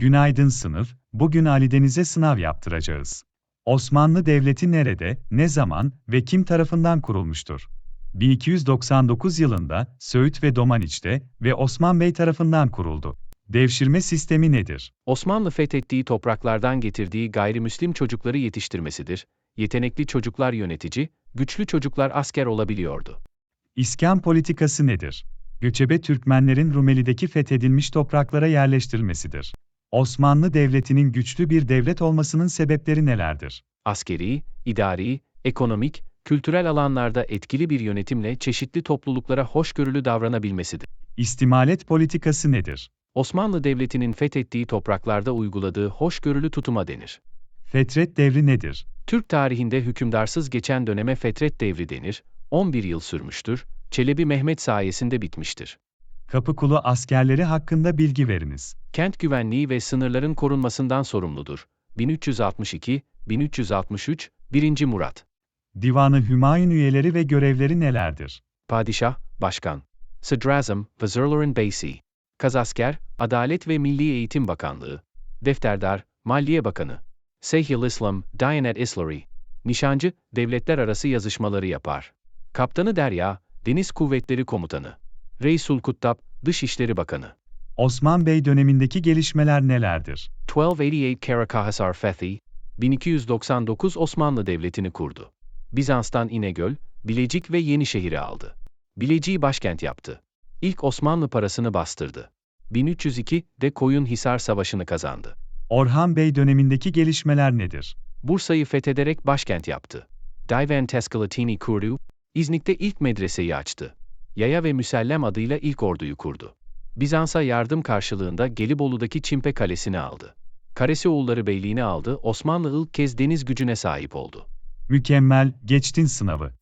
Günaydın sınıf, bugün Alideniz'e sınav yaptıracağız. Osmanlı Devleti nerede, ne zaman ve kim tarafından kurulmuştur? 1299 yılında Söğüt ve Domaniç'te ve Osman Bey tarafından kuruldu. Devşirme sistemi nedir? Osmanlı fethettiği topraklardan getirdiği gayrimüslim çocukları yetiştirmesidir. Yetenekli çocuklar yönetici, güçlü çocuklar asker olabiliyordu. İskan politikası nedir? Göçebe Türkmenlerin Rumeli'deki fethedilmiş topraklara yerleştirilmesidir. Osmanlı Devleti'nin güçlü bir devlet olmasının sebepleri nelerdir? Askeri, idari, ekonomik, kültürel alanlarda etkili bir yönetimle çeşitli topluluklara hoşgörülü davranabilmesidir. İstimalet politikası nedir? Osmanlı Devleti'nin fethettiği topraklarda uyguladığı hoşgörülü tutuma denir. Fetret devri nedir? Türk tarihinde hükümdarsız geçen döneme fetret devri denir, 11 yıl sürmüştür, Çelebi Mehmet sayesinde bitmiştir. Kapıkulu askerleri hakkında bilgi veriniz. Kent güvenliği ve sınırların korunmasından sorumludur. 1362, 1363, 1. Murat. Divanı Hümayun üyeleri ve görevleri nelerdir? Padişah, Başkan. Sadrazam, Vezirlerin Beysi. Kazasker, Adalet ve Milli Eğitim Bakanlığı. Defterdar, Maliye Bakanı. Seyhil İslam, Diyanet İslari. Nişancı, devletler arası yazışmaları yapar. Kaptanı Derya, Deniz Kuvvetleri Komutanı. Reisul Kuttab, Dışişleri Bakanı. Osman Bey dönemindeki gelişmeler nelerdir? 1288 Karakahasar Fethi, 1299 Osmanlı Devleti'ni kurdu. Bizans'tan İnegöl, Bilecik ve Yenişehir'i aldı. Bilecik'i başkent yaptı. İlk Osmanlı parasını bastırdı. 1302'de Koyunhisar Savaşı'nı kazandı. Orhan Bey dönemindeki gelişmeler nedir? Bursa'yı fethederek başkent yaptı. Divan Teskalatini kurdu, İznik'te ilk medreseyi açtı. Yaya ve Müsellem adıyla ilk orduyu kurdu. Bizans'a yardım karşılığında Gelibolu'daki Çimpe Kalesi'ni aldı. Karesioğulları Beyliğini aldı, Osmanlı ilk kez deniz gücüne sahip oldu. Mükemmel, geçtin sınavı.